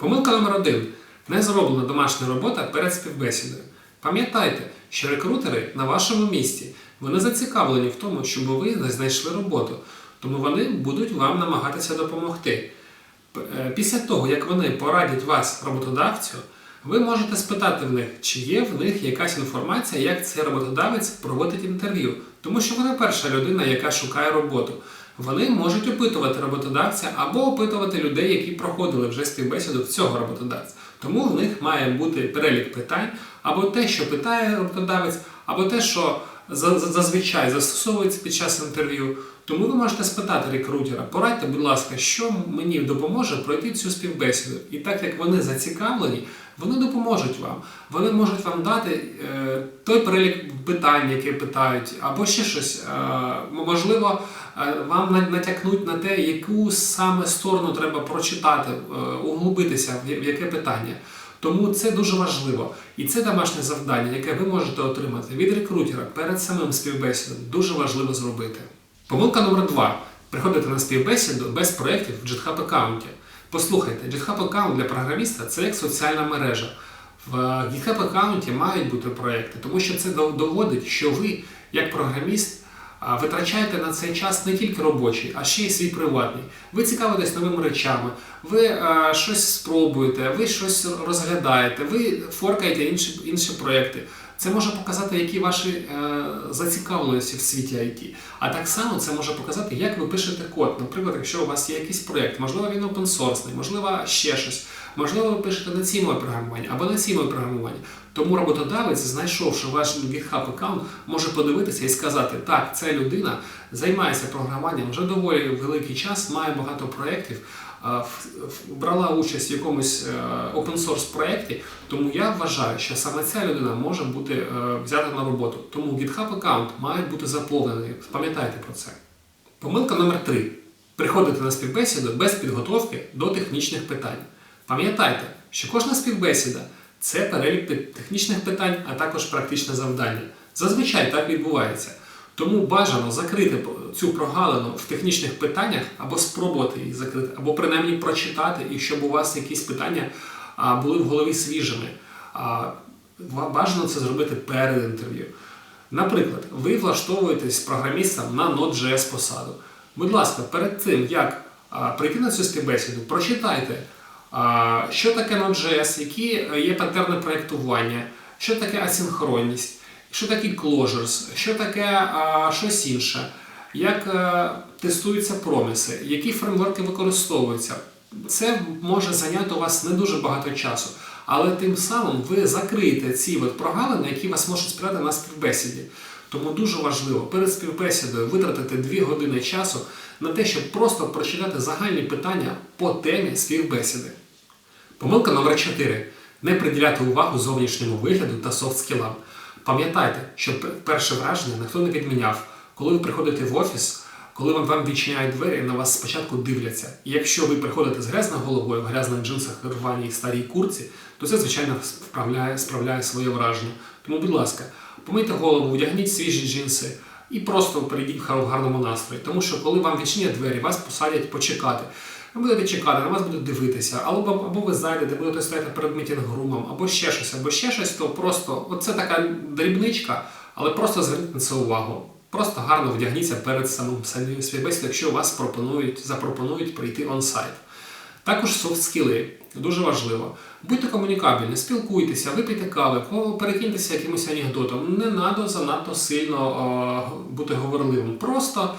Помилка номер один. Не зроблена домашня робота перед співбесідою. Пам'ятайте, що рекрутери на вашому місці вони зацікавлені в тому, щоб ви не знайшли роботу, тому вони будуть вам намагатися допомогти. Е, Після того, як вони порадять вас роботодавцю, ви можете спитати в них, чи є в них якась інформація, як цей роботодавець проводить інтерв'ю, тому що вони перша людина, яка шукає роботу. Вони можуть опитувати роботодавця або опитувати людей, які проходили вже співбесіду в цього роботодавця. Тому в них має бути перелік питань, або те, що питає роботодавець, або те, що зазвичай застосовується під час інтерв'ю. Тому ви можете спитати рекрутера, порадьте, будь ласка, що мені допоможе пройти цю співбесіду. І так як вони зацікавлені, вони допоможуть вам. Вони можуть вам дати е, той перелік питань, які питають, або ще щось. Е, можливо, е, вам натякнуть на те, яку саме сторону треба прочитати, е, углубитися в яке питання. Тому це дуже важливо. І це домашнє завдання, яке ви можете отримати від рекрутера перед самим співбесідом, дуже важливо зробити. Помилка номер два. Приходити на співбесіду без проєктів в GitHub аккаунті. Послухайте, GitHub аккаунт для програміста це як соціальна мережа. В GitHub аккаунті мають бути проєкти, тому що це доводить, що ви, як програміст, витрачаєте на цей час не тільки робочий, а ще й свій приватний. Ви цікавитесь новими речами, ви е, щось спробуєте, ви щось розглядаєте, ви форкаєте інші, інші проєкти. Це може показати, які ваші е, зацікавленості в світі IT. А так само це може показати, як ви пишете код. Наприклад, якщо у вас є якийсь проєкт, можливо, він опенсорсний, можливо, ще щось. Можливо, ви пишете на цій програмування або на цій програмування. Тому роботодавець, знайшовши ваш GitHub аккаунт, може подивитися і сказати, так, ця людина займається програмуванням вже доволі великий час, має багато проєктів, брала участь в якомусь open source проєкті, тому я вважаю, що саме ця людина може бути е, взята на роботу. Тому GitHub аккаунт має бути заповнений. Пам'ятайте про це. Помилка номер три. Приходити на співбесіду без підготовки до технічних питань. Пам'ятайте, що кожна співбесіда це перелік технічних питань, а також практичне завдання. Зазвичай так відбувається. Тому бажано закрити цю прогалину в технічних питаннях або спробувати її закрити, або принаймні прочитати, і щоб у вас якісь питання були в голові свіжими. Бажано це зробити перед інтерв'ю. Наприклад, ви влаштовуєтесь програмістом на Node.js посаду. Будь ласка, перед тим, як прийти на цю співбесіду, прочитайте, що таке Node.js, які е, є паттерни проєктування, що таке асинхронність, що таке closures, що таке а, щось інше, як е, тестуються проміси, які фреймворки використовуються. Це може зайняти у вас не дуже багато часу, але тим самим ви закриєте ці от прогалини, які вас можуть сприяти на співбесіді. Тому дуже важливо перед співбесідою витратити 2 години часу на те, щоб просто прочитати загальні питання по темі співбесіди. Помилка номер 4. Не приділяти увагу зовнішньому вигляду та софт-скілам. Пам'ятайте, що перше враження ніхто не відміняв. Коли ви приходите в офіс, коли вам, вам відчиняють двері, на вас спочатку дивляться. І якщо ви приходите з грязною головою, в грязних джинсах, рваній старій курці, то це, звичайно, справляє, справляє своє враження. Тому, будь ласка, помийте голову, одягніть свіжі джинси і просто перейдіть в гарному настрої. Тому що коли вам відчинять двері, вас посадять почекати. Ви будете чекати, на вас будуть дивитися, або, або ви зайдете, будете стояти перед мітінг-румом, або ще щось, або ще щось, то просто оце така дрібничка, але просто зверніть на це увагу. Просто гарно вдягніться перед самим самим співбесідою, якщо вас пропонують, запропонують прийти онсайт. Також софт-скіли дуже важливо. Будьте комунікабельні, спілкуйтеся, випийте кави, перекиньтеся якимось анекдотом. Не надо занадто сильно е, бути говорливим. Просто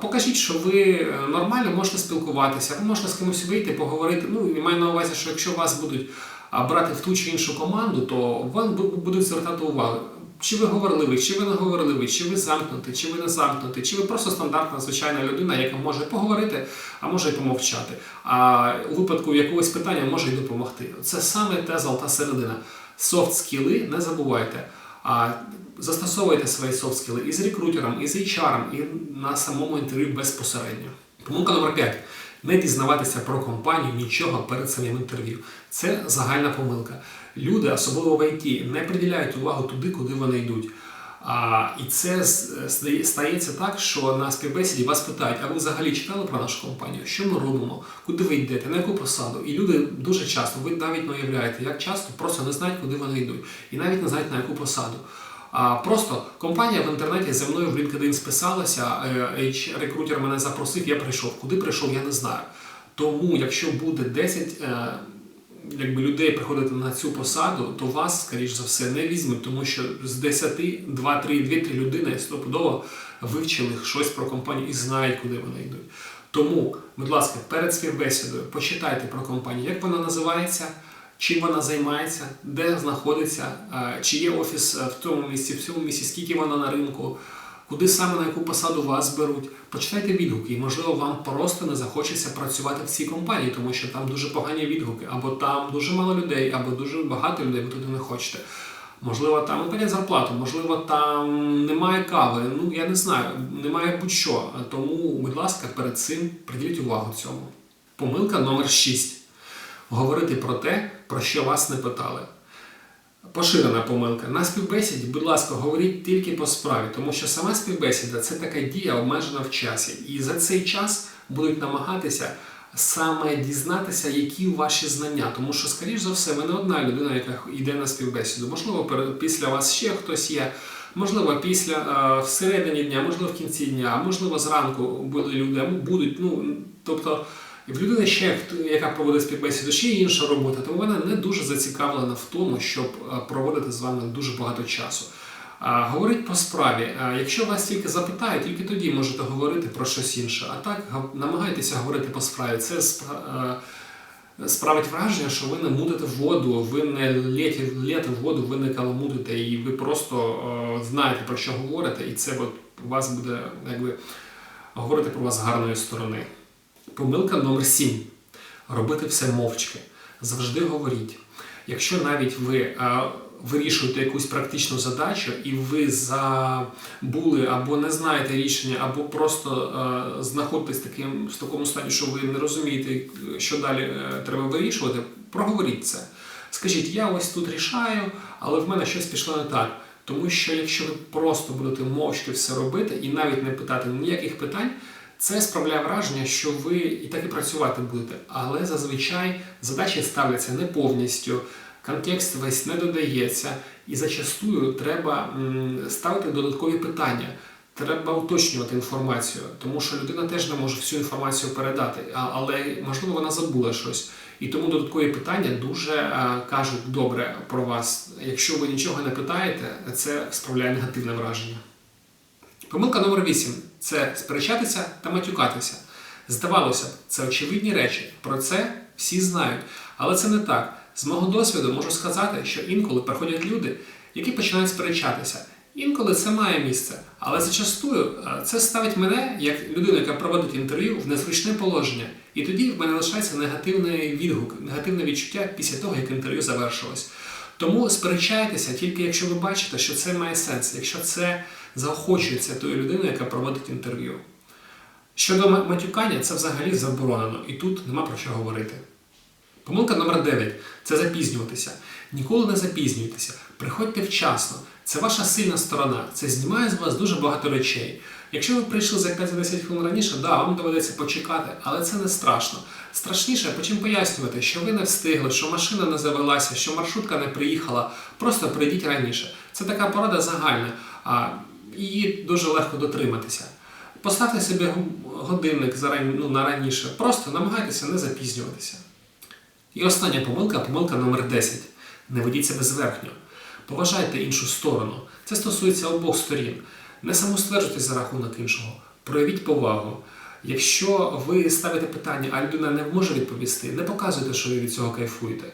покажіть, що ви е, нормально можете спілкуватися, можете з кимось вийти, поговорити. Ну, і маю на увазі, що якщо вас будуть брати в ту чи іншу команду, то вам будуть звертати увагу. Чи ви говорливий, чи ви не говорливий, чи ви замкнутий, чи ви не замкнутий, чи ви просто стандартна звичайна людина, яка може поговорити, а може й помовчати. А у випадку якогось питання може й допомогти. Це саме те золота середина. Софт скіли не забувайте. Застосовуйте свої софт скіли і з рекрутером, і з HR, і на самому інтерв'ю безпосередньо. Помилка номер 5. Не дізнаватися про компанію нічого перед самим інтерв'ю. Це загальна помилка. Люди, особливо в IT, не приділяють увагу туди, куди вони йдуть. А, і це стається так, що на співбесіді вас питають, а ви взагалі читали про нашу компанію? Що ми робимо? Куди ви йдете? На яку посаду? І люди дуже часто, ви навіть не уявляєте, як часто просто не знають, куди вони йдуть, і навіть не знають на яку посаду. А просто компанія в інтернеті зі мною в LinkedIn списалася, е, рекрутер мене запросив, я прийшов. Куди прийшов, я не знаю. Тому, якщо буде 10 е, якби, людей приходити на цю посаду, то вас, скоріш за все, не візьмуть, тому що з 10, 2-3, 2-3 людини стопудово вивчили щось про компанію і знають, куди вони йдуть. Тому, будь ласка, перед співбесідою почитайте про компанію, як вона називається, чим вона займається, де знаходиться, е, чи є офіс е, в тому місці, в цьому місці, скільки вона на ринку, куди саме на яку посаду вас беруть. Почитайте відгуки, і можливо вам просто не захочеться працювати в цій компанії, тому що там дуже погані відгуки, або там дуже мало людей, або дуже багато людей, ви туди не хочете. Можливо, там не зарплату, можливо, там немає кави. Ну я не знаю, немає будь-що. Тому, будь ласка, перед цим приділіть увагу цьому. Помилка номер 6. Говорити про те, про що вас не питали. Поширена помилка. На співбесіді, будь ласка, говоріть тільки по справі, тому що сама співбесіда це така дія обмежена в часі. І за цей час будуть намагатися саме дізнатися, які ваші знання. Тому що, скоріш за все, ви не одна людина, яка йде на співбесіду. Можливо, після вас ще хтось є. Можливо, після е, всередині дня, можливо, в кінці дня, можливо, зранку були люди, будуть. Ну тобто в людини ще яка проводить співбесіду, ще є інша робота, тому вона не дуже зацікавлена в тому, щоб е, проводити з вами дуже багато часу. Говорить по справі. Якщо вас тільки запитають, тільки тоді можете говорити про щось інше. А так намагайтеся говорити по справі. Це е, справить враження, що ви не мутите воду, ви не лєте, воду, ви не каламутите, і ви просто е, знаєте про що говорите, і це от вас буде якби говорити про вас з гарної сторони. Помилка номер 7. Робити все мовчки. Завжди говоріть. Якщо навіть ви е, вирішуєте якусь практичну задачу, і ви забули або не знаєте рішення, або просто е, знаходитесь таким, в такому стані, що ви не розумієте, що далі е, треба вирішувати, проговоріть це. Скажіть, я ось тут рішаю, але в мене щось пішло не так. Тому що якщо ви просто будете мовчки все робити і навіть не питати ніяких питань, це справляє враження, що ви і так і працювати будете. Але зазвичай задачі ставляться не повністю, контекст весь не додається, і зачастую треба ставити додаткові питання. Треба уточнювати інформацію, тому що людина теж не може всю інформацію передати, але можливо вона забула щось. І тому додаткові питання дуже е, кажуть добре про вас. Якщо ви нічого не питаєте, це справляє негативне враження. Помилка номер 8 це сперечатися та матюкатися. Здавалося б, це очевидні речі, про це всі знають. Але це не так. З мого досвіду можу сказати, що інколи приходять люди, які починають сперечатися. Інколи це має місце, але зачастую е, це ставить мене, як людину, яка проводить інтерв'ю, в незручне положення. І тоді в мене лишається негативний відгук, негативне відчуття після того, як інтерв'ю завершилось. Тому сперечайтеся тільки якщо ви бачите, що це має сенс, якщо це заохочується тою людиною, яка проводить інтерв'ю. Щодо матюкання, це взагалі заборонено, і тут нема про що говорити. Помилка номер 9 це запізнюватися. Ніколи не запізнюйтеся. Приходьте вчасно. Це ваша сильна сторона. Це знімає з вас дуже багато речей. Якщо ви прийшли за 5-10 хвилин раніше, да, вам доведеться почекати, але це не страшно. Страшніше потім пояснювати, що ви не встигли, що машина не завелася, що маршрутка не приїхала. Просто прийдіть раніше. Це така порада загальна, її дуже легко дотриматися. Поставте собі годинник ну, на раніше. Просто намагайтеся не запізнюватися. І остання помилка помилка номер 10. Не ведіть себе зверхньо. Поважайте іншу сторону. Це стосується обох сторін. Не самостверджуйтесь за рахунок іншого. Проявіть повагу. Якщо ви ставите питання, а людина не може відповісти, не показуйте, що ви від цього кайфуєте.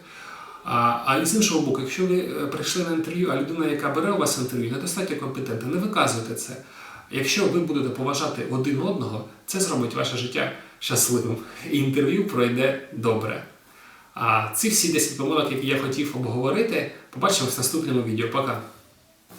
А, а з іншого боку, якщо ви е, прийшли на інтерв'ю, а людина, яка бере у вас інтерв'ю, недостатньо компетентна, не виказуйте це. Якщо ви будете поважати один одного, це зробить ваше життя щасливим. І інтерв'ю пройде добре. А ці всі 10 помилок, які я хотів обговорити, побачимо в наступному відео. Пока!